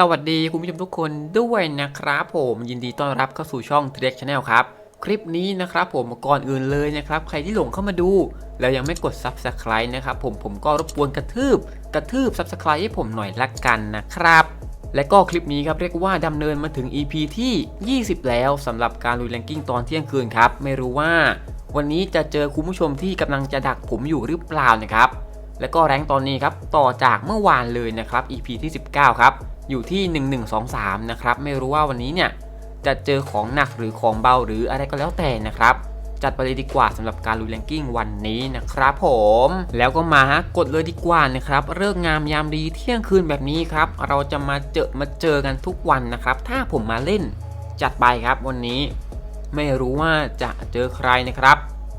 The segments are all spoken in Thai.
สวัสดีคุณผู้ชมทุกคนด้วยนะครับผมยินดีต้อนรับเข้าสู่ช่อง t r e k Channel ครับ คลิปนี้นะครับผมก่อนอื่นเลยนะครับใครที่หลงเข้ามาดู แล้วยังไม่กด Subscribe นะครับผมผมก็รบกวนกระทืบ กระทืบ Subscribe ให้ผมหน่อยละกันนะครับ และก็คลิปนี้ครับเรียกว่าดำเนินมาถึง EP ที่ 20 แล้วสำหรับการลุยแรงกิ้งตอนเที่ยงคืนครับไม่รู้ว่า วันนี้จะเจอคุณผู้ชมที่กำลังจะดักผมอยู่หรือเปล่านะครับและก็แรงตอนนี้ครับต่อจากเมื่อวานเลยนะครับ EP ที่ 19 ครับ อยู่ที่ 1123 นะครับ ไม่รู้ว่าวันนี้เนี่ยจะเจอของหนักหรือของเบาหรืออะไรก็แล้วแต่นะครับ จัดไปเลยดีกว่าสำหรับการลุยแรงกิ้งวันนี้นะครับผมแล้วก็มาฮะกดเลยดีกว่านะครับเลิกงามยามดีเที่ยงคืนแบบนี้ครับเราจะมาเจอมาเจอกันทุกวันนะครับ ถ้าผมมาเล่นจัดไปครับวันนี้ไม่รู้ว่าจะเจอใครนะครับ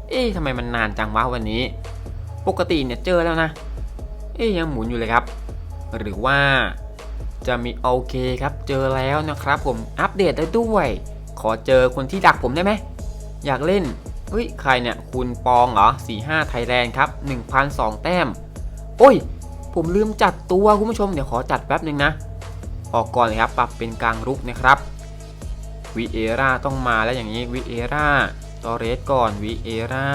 เอ๊ะทำไมมันนานจังวะวันนี้ ปกติเนี่ยเจอแล้วนะ เอ๊ยยังหมุนอยู่เลยครับ หรือว่า จะมีโอเคครับ เจอแล้วนะครับผมอัปเดตได้ด้วย ขอเจอคนที่ดักผมได้ไหม อยากเล่นเฮ้ยใครเนี่ยคุณปองเหรอ45ไทยแลนด์ครับ1,002 แต้ม โอ้ย ผมลืมจัดตัวคุณผู้ชมเดี๋ยวขอจัดแป๊บหนึ่งนะ ออกก่อนเลยครับ ปรับเป็นกลางรุกนะครับวีเอราต้องมาแล้วอย่างนี้วีเอราตอเรสก่อนวีเอรา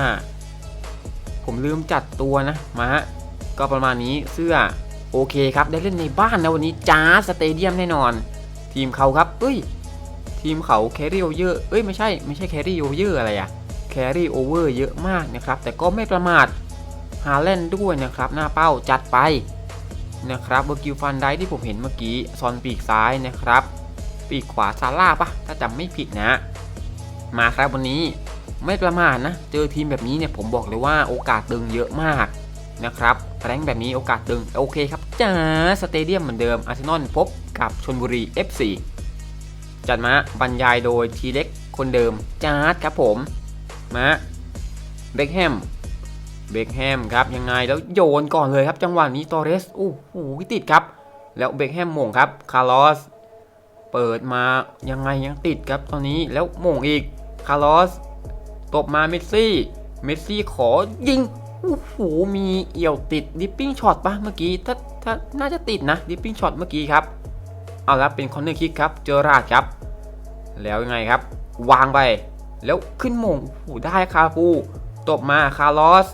ผมลืมจัดตัวนะมาฮะก็ประมาณนี้เสื้อ โอเคครับได้เล่นในบ้านนะวันนี้จ้าสเตเดียมแน่นอน ทีมเขาครับเอ้ยทีมเขาแครี่โอเยอร์เอ้ยไม่ใช่ไม่ใช่แครี่โอเยอร์อะไรอะแครี่โอเวอร์เยอะมากนะครับ แต่ก็ไม่ประมาทฮาแลนด้วยนะครับ หน้าเป้าจัดไปนะครับเบอร์กิวฟันได้ที่ผมเห็นเมื่อกี้ซอนปีกซ้ายนะครับ ปีกขวาซาร่าปะถ้าจำไม่ผิดนะ มาครับวันนี้ไม่ประมาทนะ เจอทีมแบบนี้เนี่ยผมบอกเลยว่าโอกาสดึงเยอะมากนะครับ แรงแบบนี้โอกาสดึงโอเคครับจ้าสเตเดียมเหมือนเดิมอาร์เซนอลพบกับชนบุรี FC จัดมาบรรยายโดยทีเล็กคนเดิมจาร์ดครับผมมาเบคแฮมเบคแฮมครับยังไงแล้วโยนก่อนเลยครับ จังหวะนี้ตอเรสโอ้โหติดครับ แล้วเบคแฮมโมงครับคาร์ลอสเปิดมายังไงยังติดครับตอนนี้แล้วโมงอีกคาร์ลอสตบมาเมสซี่เมสซี่ขอยิง โอ้โห มีเอี่ยวติดดิปปิ้งช็อตปะเมื่อกี้ ถ้า ถ้า น่าจะติดนะดิปปิ้งช็อตเมื่อกี้ครับ เอาละเป็นคอนเนอร์คิกครับ เจอราดครับ แล้วยังไงครับ วางไป แล้วขึ้นมง โอ้โห ได้คาฟูตบมาคาร์ลอส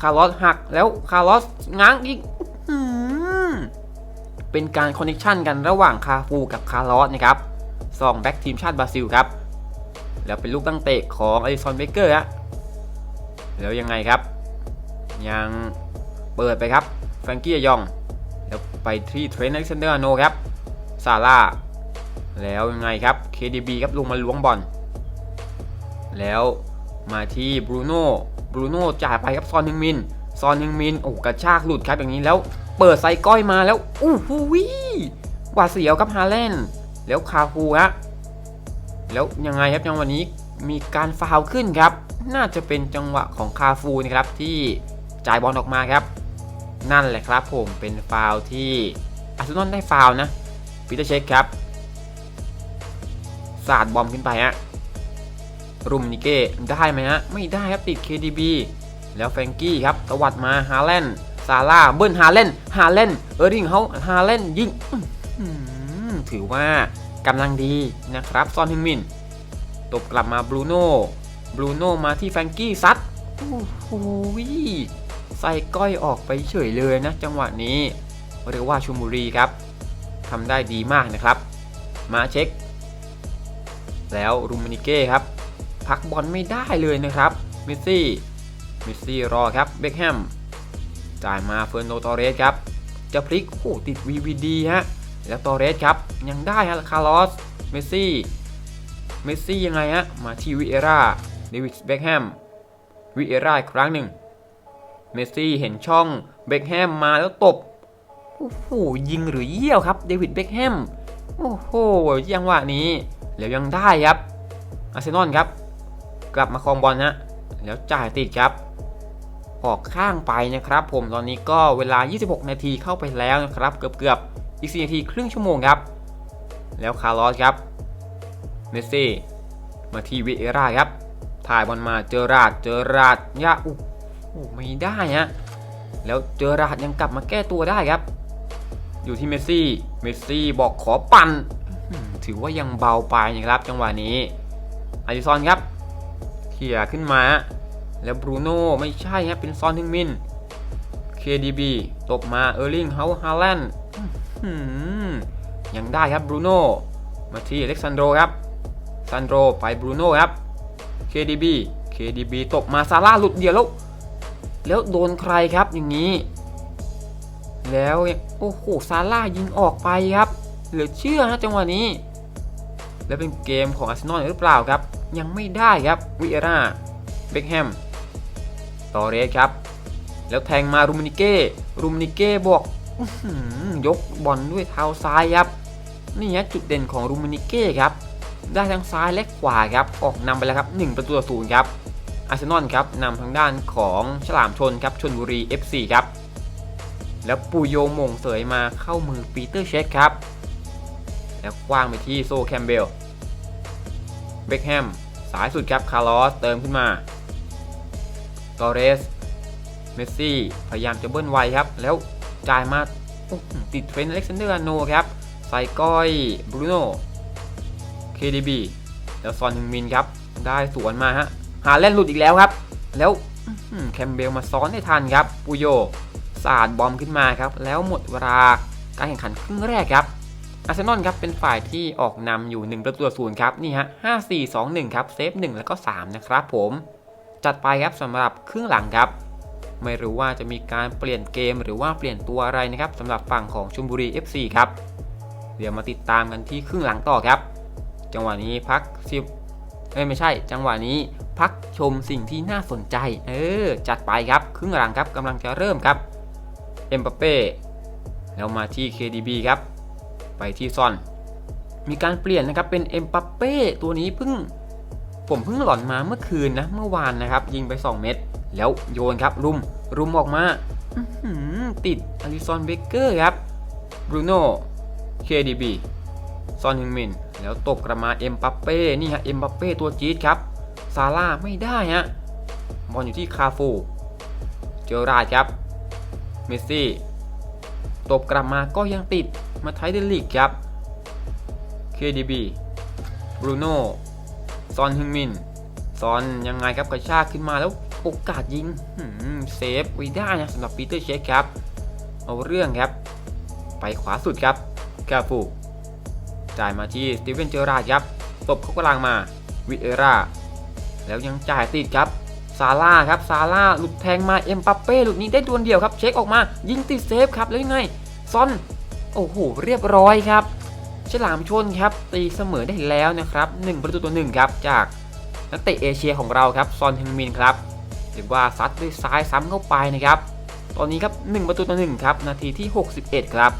คาร์ลอสหัก แล้วคาร์ลอสง้างอีกอเป็นการคอนเนคชันกันระหว่างคาฟูกับคาร์ลอสนะครับสองแบ็กทีมชาติบราซิลครับ แล้วเป็นลูกตั้งเตะของอลิซอนเบเกอร์ฮะ แล้วยังไงครับ ยังเปิดไปครับแฟรงกี้ยอง แล้วไปที่เทรนต์อเล็กซานเดอร์โนครับซาร่าแล้วยังไงครับ KDB ครับลงมาล้วงบอลแล้วมาที่บรูโน่บรูโน่จ่ายไปครับซอนฮึงมิน ซอนฮึงมินโอ้กระชากหลุดครับอย่างนี้แล้วเปิดไซก้อยมาแล้วอู้หูวิหวาดเสียวครับฮาแลนด์แล้วคาฟูฮะแล้วยังไงครับจังหวะนี้มีการฟาวล์ขึ้นครับ น่าจะเป็นจังหวะของคาฟูนะครับที่ จ่ายบอลออกมาครับ นั่นแหละครับผมเป็นฟาวที่อาร์เซนอลได้ฟาวนะปีเตอร์เช็คครับสาดบอมขึ้นไปฮะรุมนิเก้ได้ไหมฮะไม่ได้ครับติด KDB แล้วแฟงกี้ครับตวัดมาฮาแลนด์ซาร่าเบิ้ลฮาแลนด์ฮาแลนด์เออริงเขาฮาแลนด์ยิงถือว่ากำลังดีนะครับซอนฮึงมินตบกลับมาบรูโน่บรูโน่มาที่แฟงกี้ซัดโอ้โห ใส่ก้อยออกไปเฉยเลยนะจังหวะนี้เรียกว่าชูมูรีครับทำได้ดีมากนะครับ มาเช็ค แล้วรูมานิเก้ครับ พักบอลไม่ได้เลยนะครับเมสซี่เมสซี่รอครับเบคแฮมจ่ายมาเฟอร์โนตอเรสครับ จะพลิกโอ้ติด VVD ฮะแล้วตอเรสครับ ยังได้ฮะคาร์ลอสเมสซี่เมสซี่ยังไงฮะมาที่วิเอร่าเดวิดเบคแฮมวิเอร่าอีกครั้งหนึ่ง เมสซี่เห็นช่องเบคแฮมมาแล้วตบ โอ้โหยิงหรือเยี่ยวครับเดวิดเบคแฮม โอ้โหยังหวะนี้แล้วยังได้ครับอาร์เซนอลครับ กลับมาครองบอลฮะแล้วจ่ายติดครับ ออกข้างไปนะครับ ผมตอนนี้ก็เวลา 26 นาทีเข้าไปแล้วนะครับ เกือบๆอีก4นาทีครึ่งชั่วโมงครับ แล้วคาร์ลอสครับ เมสซี่ มาที่วิเอราครับ ถ่ายบอลมาเจอราด เจอราดยะอู้ หูไม่ได้ฮะแล้วเจอราดยังกลับมาแก้ตัวได้ครับ อยู่ที่เมสซี่ เมสซี่บอกขอปั่นถือว่ายังเบาไปนะครับจังหวะนี้อาริซอนครับเขี่ยขึ้นมา แล้วบรูโน่ไม่ใช่ครับเป็นซอนทึงมิน KDB ตบมาเออร์ลิงเฮาฮาแลนด์ยังได้ครับบรูโน่มาที่อเล็กซานโดครับซันโดไปบรูโน่ครับ KDB KDB ตบมาซาร่าหลุดเดียวแล้ว แล้วโดนใครครับอย่างนี้ แล้วโอ้โหซาร่ายิงออกไปครับ เหลือเชื่อนะจังหวะนี้ แล้วเป็นเกมของอาร์เซนอลหรือเปล่าครับ ยังไม่ได้ครับวิเอราเบคแฮมตอเรสครับ แล้วแทงมารูมานิเก้รูมานิเก้บอกอยกบอลด้วยเท้าซ้ายครับนี่ฮะจุดเด่นของรูมานิเก้ครับได้ทั้งซ้ายและขวาครับ ออกนำไปแล้วครับ 1 ประตูต่อศูนย์ครับ อาร์เซนอลครับนำทางด้านของฉลามชนครับชนบุรี FC ครับ แล้วปูโยมงเสยมาเข้ามือปีเตอร์เชคครับ แล้วกว้างไปที่โซแคมเบลเบคแฮมสายสุดครับคาร์ลอสเติมขึ้นมาตอเรส เมสซี่ พยายามจะเบิ้ลไวครับ แล้วจ่ายมาติดเทรนด์อเล็กซานเดอร์โนครับใส่ก้อย บรูโน่ KDB แล้วซอนฮึงมินครับ ได้สวนมาฮะ หาเล่นหลุดอีกแล้วครับ แล้วแคมเบลมาซ้อนได้ทันครับปูโยสาดบอมขึ้นมาครับ แล้วหมดเวลาการแข่งขันครึ่งแรกครับอาร์เซนอลครับเป็นฝ่ายที่ออกนำอยู่ 1 ประตูศูนย์ครับนี่ฮะ5 4 2 1ครับเซฟ1แล้วก็3นะครับผมจัดไปครับสำหรับครึ่งหลังครับ ไม่รู้ว่าจะมีการเปลี่ยนเกมหรือว่าเปลี่ยนตัวอะไรนะครับสำหรับฝั่งของชลบุรี FC ครับเดี๋ยวมาติดตามกันที่ครึ่งหลังต่อครับ จังหวะนี้พักสิบเอ้ยไม่ใช่ จังหวะนี้ พักชมสิ่งที่น่าสนใจ เออ จัดไปครับ ครึ่งหลังครับกำลังจะเริ่มครับ เอ็มบัปเป้แล้วมาที่ KDB ครับ ไปที่ซอน มีการเปลี่ยนนะครับ เป็นเอ็มบัปเป้ตัวนี้เพิ่ง ผมเพิ่งหล่อนมาเมื่อคืนนะ เมื่อวานนะครับ ยิงไป 2 เม็ด แล้วโยนครับ รุม รุมออกมา ติดอลิซอนเบเกอร์ครับ บรูโน่ KDB ซอนฮึงมิน แล้วตบกลับมาเอ็มบัปเป้ นี่ฮะ เอ็มบัปเป้ตัวจี๊ดครับ ซาร่าไม่ได้ฮะบอลอยู่ที่คาฟู เจอราดครับ เมสซี่ ตบกลับมาก็ยังติดมาไทยเดลิกครับ KDB บรูโน่ซอนฮึงมิน ซอนยังไงครับกระชากขึ้นมาแล้วโอกาสยิงเซฟไว้ได้นะสำหรับปีเตอร์เชคครับ เอาเรื่องครับ ไปขวาสุดครับกาฟูจ่ายมาที่สตีเวนเจอราดครับตบเข้ากลางมาวิเอร่า แล้วยังจ่ายติดครับซาร่าครับซาร่าหลุดแทงมาเอ็มปัปเป้หลุดนี้ได้ดวลเดียวครับ เช็คออกมา ยิงติดเซฟครับแล้วยังไงซอนโอ้โหเรียบร้อยครับ ฉลามชนครับ ตีเสมอได้แล้วนะครับ1ประตูต่อ1ครับจากนักเตะเอเชียของเราครับซอนฮึงมินครับหรือว่าซัดด้วยซ้ายซ้ำเข้าไปนะครับตอนนี้ครับ1ประตูต่อ1ครับนาทีที่ 61 ครับ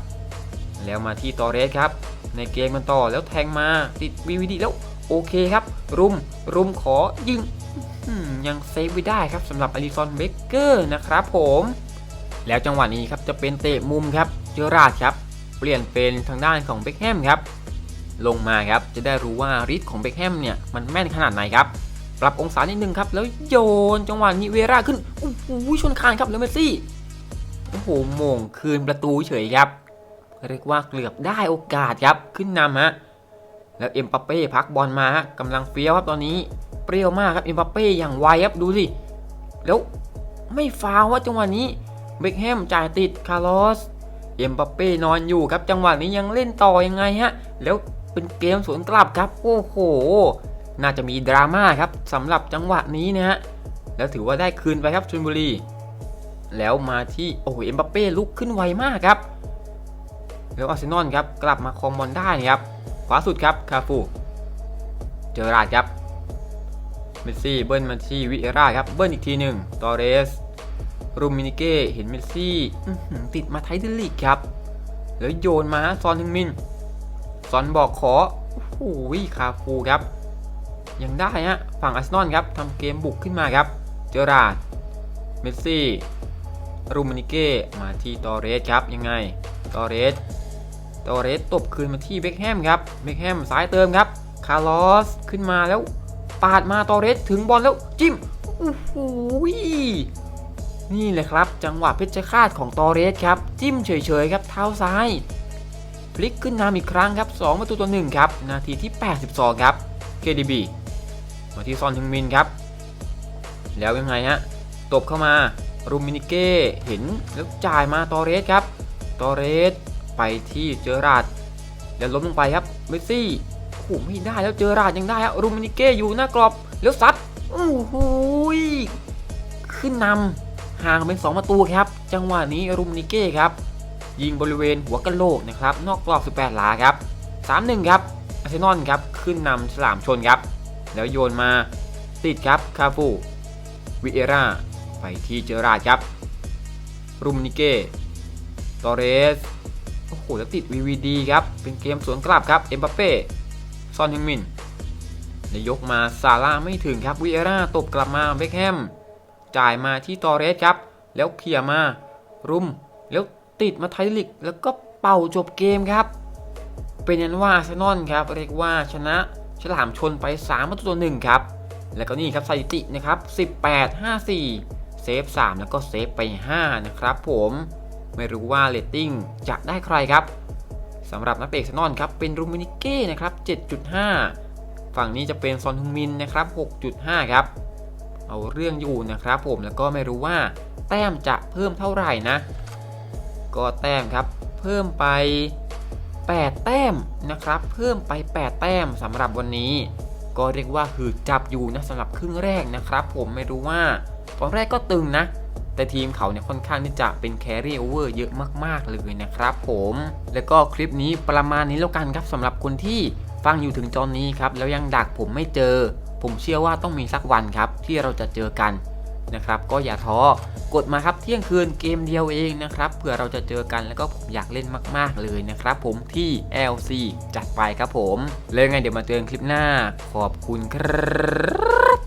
แล้วมาที่ตอเรสครับในเกมกันต่อแล้วแทงมาติดวีวีดีแล้ว โอเคครับ รุมรุมขอยิงยังเซฟไว้ได้ครับสำหรับอลิซอนเบเกอร์นะครับผม แล้วจังหวะนี้ครับจะเป็นเตะมุมครับเจอราดครับ เปลี่ยนเป็นทางด้านของเบคแฮมครับ ลงมาครับจะได้รู้ว่าฤทธิ์ของเบคแฮมเนี่ยมันแม่นขนาดไหนครับปรับองศานิดนึงครับ แล้วโยนจังหวะนี้เวราขึ้นโอ้โหชนคานครับแล้วเมสซี่โอ้โหมงคืนประตูเฉยครับ เรียกว่าเกือบได้โอกาสครับขึ้นนำฮะ แล้วเอ็มปัปเป้พักบอลมาฮะกำลังเฟี้ยวครับตอนนี้เปรี้ยวมากครับเอ็มปัปเป้อย่างไวครับดูสิ แล้วไม่ฟาวว่าจังหวะนี้เบคแฮมจ่ายติดคาร์ลอสเอ็มปัปเป้นอนอยู่ครับจังหวะนี้ยังเล่นต่อยังไงฮะแล้วเป็นเกมสวนกลับครับ โอ้โห น่าจะมีดราม่าครับสำหรับจังหวะนี้นะฮะแล้วถือว่าได้คืนไปครับชลบุรี แล้วมาที่โอ้โหเอ็มบัปเป้ลุกขึ้นไวมากครับ แล้วอาร์เซนอลครับกลับมาครองบอลได้นะครับ ขวาสุดครับคาฟูเจอราดครับเมสซี่เบิ้ลมาที่วิเอราครับเบิ้ลอีกทีหนึ่งตอเรสรูมินิเก้เห็นเมสซี่ติดมาไทยเดลิกครับ แล้วโยนมาซอนฮึงมินซอนบอกขอโอ้โหคาฟูครับ ยังได้ฮะฝั่งอาร์เซนอลครับทำเกมบุกขึ้นมาครับ เจอราดเมสซี่รูมินิเก้มาที่ตอเรสครับยังไงตอเรส ตอเรสตบคืนมาที่เบคแฮมครับเบคแฮมซ้ายเติมครับคาร์ลอสขึ้นมาแล้ว ปาดมาตอเรสถึงบอลแล้วจิ้มโอ้โหนี่เลยครับ จังหวะเพชรฆาตของตอเรสครับ จิ้มเฉยๆครับเท้าซ้ายพลิกขึ้นนำอีกครั้งครับ 2 ประตูต่อ1ครับ นาทีที่ 82 ครับ KDB มาที่ซอนทึงมินครับ แล้วยังไงฮะตบเข้ามารูมินิเก้เห็นแล้วจ่ายมาตอเรสครับตอเรส ไปที่เจอราดแล้วล้มลงไปครับเมสซี่โอ้โหไม่ได้แล้วเจอราดยังได้ครับรูมินิเก้อยู่หน้ากรอบแล้วซัดโอ้โหขึ้นนำห่างเป็น 2 ประตูครับ จังหวะนี้รูมินิเก้ครับ ยิงบริเวณหัวกะโหลกนะครับ นอกกรอบ 18 หลาครับ 3-1 ครับอาร์เซนอลครับขึ้นนำฉลามชนครับ แล้วโยนมาติดครับคาฟูวิเอราไปที่เจอราดครับ รุมนิเก้ตอเรส โอ้โหแล้วติด VVD ครับ เป็นเกมสวนกลับครับ เอ็มบัปเป้ ซอนฮึงมินแล้ยกมาซาร่าไม่ถึงครับวิเอร่าตบกลับมาเบคแฮม จ่ายมาที่ตอเรสครับ แล้วเคลียร์มา รุม แล้วติดมาไทลิก แล้วก็เป่าจบเกมครับ เป็นยันว่าอาร์เซนอลครับ เรียกว่าชนะฉลามชนไป3ประตูต่อหนึ่งครับ แล้วก็นี่ครับสถิตินะครับ 18 54 เซฟ 3 แล้วก็เซฟไป 5 นะครับผม ไม่รู้ว่าเรตติ้งจะได้ใครครับสำหรับนักเตะเซนอลครับเป็นรูมินิเก้นะครับ 7.5 ฝั่งนี้จะเป็นซอนฮึงมินนะครับ 6.5 ครับ เอาเรื่องอยู่นะครับผมแล้วก็ไม่รู้ว่าแต้มจะเพิ่มเท่าไหร่นะ ก็แต้มครับเพิ่มไป 8 แต้มนะครับ เพิ่มไป 8 แต้มสำหรับวันนี้ ก็เรียกว่าคือจับอยู่นะสำหรับครึ่งแรกนะครับ ผมไม่รู้ว่าตอนแรกก็ตึงนะ แต่ทีมเขาเนี่ยค่อนข้างที่จะเป็นแครี่โอเวอร์เยอะมากๆเลยนะครับผมแล้วก็คลิปนี้ประมาณนี้แล้วกันครับสำหรับคนที่ฟังอยู่ถึงตอนนี้ครับแล้วยังดักผมไม่เจอ ผมเชื่อว่าต้องมีสักวันครับที่เราจะเจอกันนะครับก็อย่าท้อกดมาครับเที่ยงคืนเกมเดียวเองนะครับเผื่อเราจะเจอกันแล้วก็ผมอยากเล่นมาก ๆ เลยนะครับผมที่ LC จัดไปครับผมแล้วยังไงเดี๋ยวมาเจอกันคลิปหน้าขอบคุณครับ